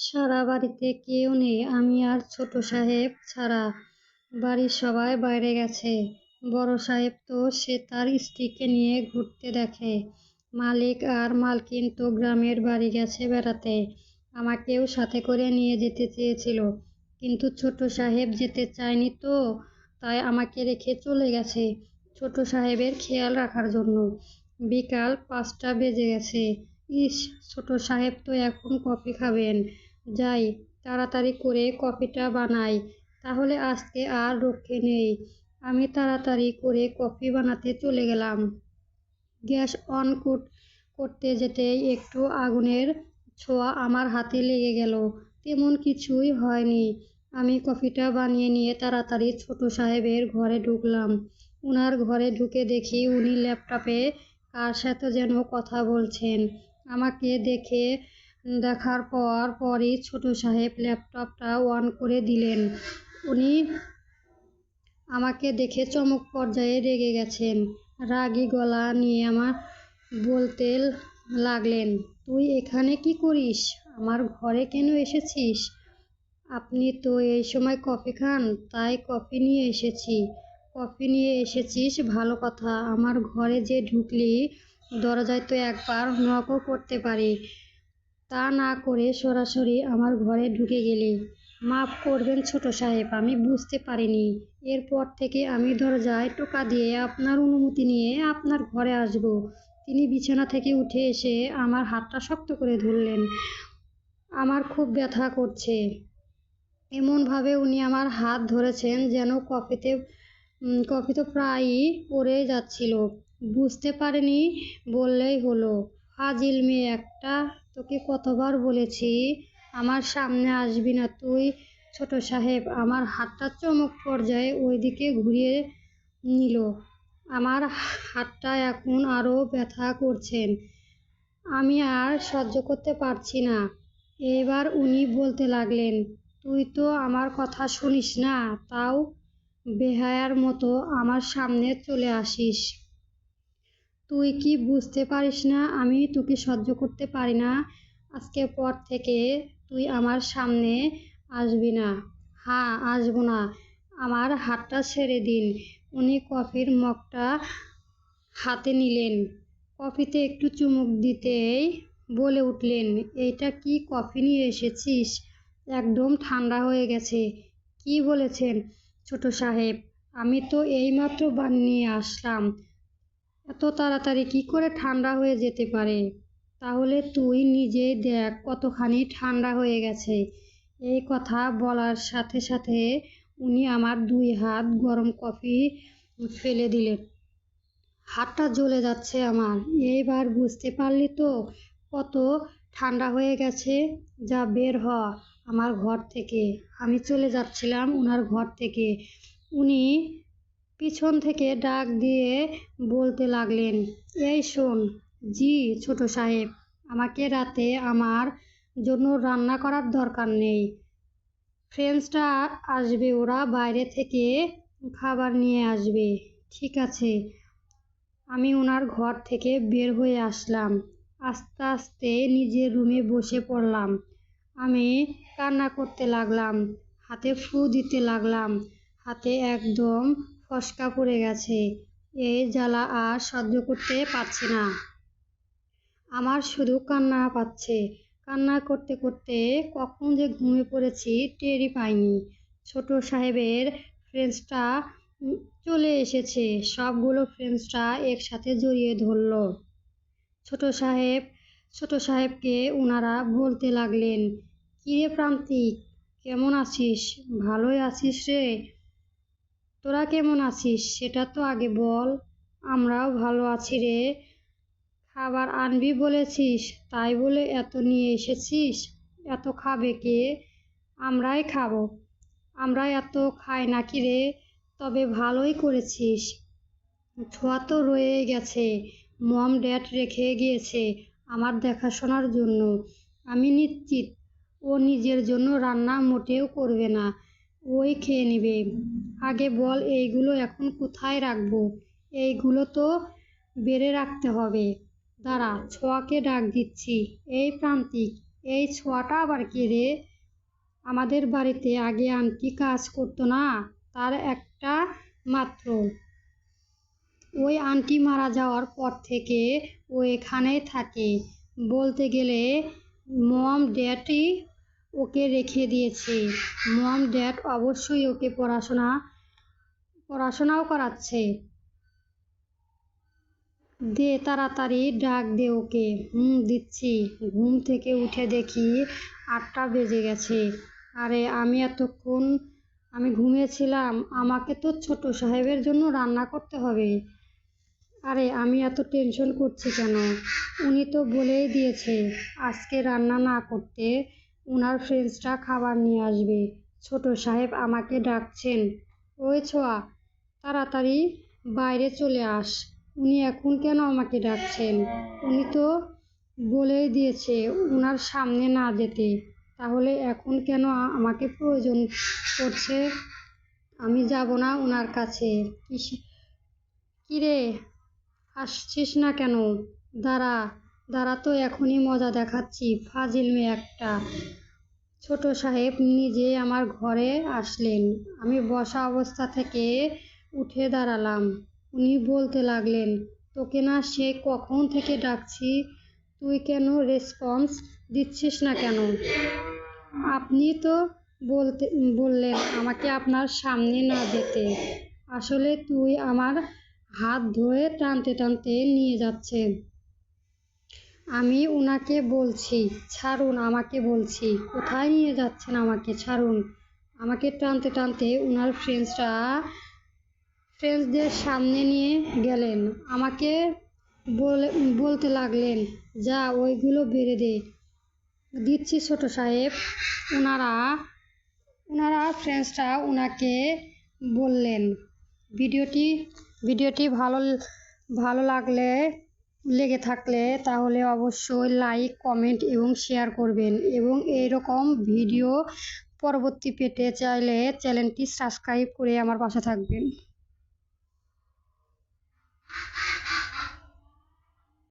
সারা বাড়িতে কেউ নেই। আমি আর ছোট সাহেব ছাড়া বাড়ির সবাই বাইরে গেছে। বড় সাহেব তো সে তার স্ত্রীকে নিয়ে ঘুরতে দেখে। মালিক আর মালকিন তো গ্রামের বাড়ি গেছে বেড়াতে। আমাকেও সাথে করে নিয়ে যেতে চেয়েছিল। কিন্তু ছোট সাহেব যেতে চায়নি তো, তাই আমাকে রেখে চলে গেছে ছোট সাহেবের খেয়াল রাখার জন্য। বিকাল পাঁচটা বেজে গেছে। ইস, ছোট সাহেব তো এখন কফি খাবেন। যাই, তাড়াতাড়ি করে কফিটা বানাই। তাহলে আজকে আর রক্ষে নেই। আমি তাড়াতাড়ি করে কফি বানাতে চলে গেলাম। গ্যাস অন করতে যেতেই একটু আগুনের ছোঁয়া আমার হাতে লেগে গেল। তেমন কিছুই হয়নি। আমি কফিটা বানিয়ে নিয়ে তাড়াতাড়ি ছোট সাহেবের ঘরে ঢুকলাম। ওনার ঘরে ঢুকে দেখি উনি ল্যাপটপে কার সাথে যেন কথা বলছেন। আমাকে দেখে দেখার পর পরই ছোট সাহেব ল্যাপটপটা অন করে দিলেন। উনি আমাকে দেখে চমক পর্যায়ে রেগে গেছেন। রাগী গলা নিয়ে আমার বলতে লাগলেন, তুই এখানে কি করিস? আমার ঘরে কেন এসেছিস? আপনি তো এই সময় কফি খান, তাই কফি নিয়ে এসেছি। কফি নিয়ে এসেছিস ভালো কথা, আমার ঘরে যে ঢুকলি, দরজায় তো একবার নকও করতে পারি। তা না করে সরাসরি আমার ঘরে ঢুকে গেলে মাফ করবেন ছোট সাহেব, আমি বুঝতে পারিনি। এরপর থেকে আমি দরজায় টোকা দিয়ে আপনার অনুমতি নিয়ে আপনার ঘরে আসব। তিনি বিছানা থেকে উঠে এসে আমার হাতটা শক্ত করে ধরলেন। আমার খুব ব্যথা করছে। এমনভাবে উনি আমার হাত ধরেছেন যেন কফিতে কফি তো প্রায়ই পড়ে যাচ্ছিল। বুঝতে পারেনি বললেই হলো, ফাজিল মেয়ে একটা তোকে কতবার বলেছি, আমার সামনে আসবি না তুই। ছোট সাহেব, আমার হাতটা চমক পর্যায়ে ওইদিকে ঘুরিয়ে নিল। আমার হাতটা এখন আরও ব্যথা করছেন। আমি আর সহ্য করতে পারছি না। এবার উনি বলতে লাগলেন, তুই তো আমার কথা শুনিস না, তাও বেহায়ার মতো আমার সামনে চলে আসিস। তুই কি বুঝতে পারিস না? আমি তোকে সহ্য করতে পারি না। আজকে পর থেকে তুই আমার সামনে আসবি না। হ্যাঁ আসব না। আমার হাতটা ছেড়ে দিন। উনি কফির মগটা হাতে নিলেন। কফিতে একটু চুমুক দিতেই বলে উঠলেন, এইটা কি কফি নিয়ে এসেছিস? একদম ঠান্ডা হয়ে গেছে। কি বলেছেন ছোট সাহেব? আমি তো এইমাত্র বানিয়ে আসলাম। এত তাড়াতাড়ি কি করে ঠান্ডা হয়ে যেতে পারে? তাহলে তুই নিজেই দেখ কতখানি ঠান্ডা হয়ে গেছে। এই কথা বলার সাথে সাথে উনি আমার দুই হাত গরম কফি ফেলে দিলেন। হাতটা জ্বলে যাচ্ছে আমার। এইবার বুঝতে পারলি তো কত ঠান্ডা হয়ে গেছে? যা বের হ আমার ঘর থেকে। আমি চলে যাচ্ছিলাম ওনার ঘর থেকে। উনি পিছন থেকে ডাক দিয়ে বলতে লাগলেন, এই শোন, জি ছোট সাহেব, আমাকে রাতে আমার জন্য রান্না করার দরকার নেই। ফ্রেন্ডসরা আসবে, ওরা বাইরে থেকে খাবার নিয়ে আসবে। ঠিক আছে, আমি ওনার ঘর থেকে বের হয়ে আসলাম। আস্তে আস্তে নিজের রুমে বসে পড়লাম। আমি কান্না করতে লাগলাম, হাতে ফু দিতে লাগলাম, হাতে একদম ফসকা পড়ে গেছে। এই জ্বালা আর সহ্য করতে পারছি না। আমার শুধু কান্না পাচ্ছে। কান্না করতে করতে কখন যে ঘুমিয়ে পড়েছি টেরই পাইনি। ছোট সাহেবের ফ্রেন্ডসটা চলে এসেছে। সবগুলো ফ্রেন্ডসটা একসাথে জড়িয়ে ধরল। ছোট সাহেব, ছোট সাহেবকে ওনারা বলতে লাগলেন, কিরে প্রান্তিক, কেমন আছিস? ভালোই আছিস রে? তোরা কেমন আছিস? সেটা তো আগে বল। আমরাও ভালো আছি রে। খাবার আনবি বলেছিস, তাই বলে এত নিয়ে এসেছিস? এত খাবে কে? আমরাই খাব। আমরা এত খাই নাকি রে? তবে ভালোই করেছিস। ছোঁয়া তো রয়ে গেছে। মম ড্যাড রেখে গিয়েছে আমার দেখাশোনার জন্য। আমি নিশ্চিত ও নিজের জন্য রান্না মোটেও করবে না। ওই খেয়ে নেবে। আগে বল, এইগুলো এখন কোথায় রাখব? এইগুলো তো বেড়ে রাখতে হবে। দাঁড়া, ছোঁয়াকে ডাক দিচ্ছি। এই প্রান্তিক, এই ছোঁয়াটা আবার কে রে? আমাদের বাড়িতে আগে আন্টি কাজ করতো না, তার একটা মাত্র। ওই আন্টি মারা যাওয়ার পর থেকে ও এখানেই থাকে। বলতে গেলে, মম ড্যাডই ওকে রেখে দিয়েছে। মম ড্যাড অবশ্যই ওকে পড়াশোনা, পড়াশোনাও করাচ্ছে। দে তাড়াতাড়ি ডাক দে ওকে। হুম, দিচ্ছি। ঘুম থেকে উঠে দেখি আটটা বেজে গেছে। আরে, আমি এতক্ষণ, আমি ঘুমিয়েছিলাম। আমাকে তো ছোট সাহেবের জন্য রান্না করতে হবে। আরে, আমি এত টেনশন করছি কেন? উনি তো বলেই দিয়েছে, আজকে রান্না না করতে ওনার ফ্রেন্ডসরা খাবার নিয়ে আসবে। ছোট সাহেব আমাকে ডাকছেন, ওই ছোঁয়া, তাড়াতাড়ি বাইরে চলে আস। উনি এখন কেন আমাকে ডাকছেন? উনি তো বলেই দিয়েছে ওনার সামনে না যেতে। তাহলে এখন কেন আমাকে প্রয়োজন পড়ছে? আমি যাব না ওনার কাছে। কিরে, আসছিস না কেন? দাঁড়া দাঁড়া তো এখনই মজা দেখাচ্ছি, ফাজিল মেয়ে একটা। ছোট সাহেব নিজে আমার ঘরে আসলেন। আমি বসা অবস্থা থেকে উঠে দাঁড়ালাম। উনি বলতে লাগলেন, তোকে না সে কখন থেকে ডাকছি? তুই কেন রেসপন্স দিচ্ছিস না কেন? আপনি তো বলতে, বললেন আমাকে আপনার সামনে না যেতে। আসলে তুই আমার হাত ধরে টানতে টানতে নিয়ে যাচ্ছেন। আমি ওনাকে বলছি, ছাড়ুন আমাকে বলছি। কোথায় নিয়ে যাচ্ছেন আমাকে? ছাড়ুন। আমাকে টানতে টানতে ওনার ফ্রেন্ডসরা ফ্রেন্ডসদের সামনে নিয়ে গেলেন। আমাকে বলে, বলতে লাগলেন, যা, ওইগুলো বেড়ে দে। দিচ্ছি ছোট সাহেব। ওনারা ওনারা ফ্রেন্ডসরা ওনাকে বললেন, ভিডিওটি ভিডিওটি ভালো ভালো লাগলে লেগে থাকলে তাহলে অবশ্যই লাইক কমেন্ট এবং শেয়ার করবেন। এবং এই রকম ভিডিও পরবর্তী পেতে চাইলে চ্যানেলটি সাবস্ক্রাইব করে আমার পাশে থাকবেন।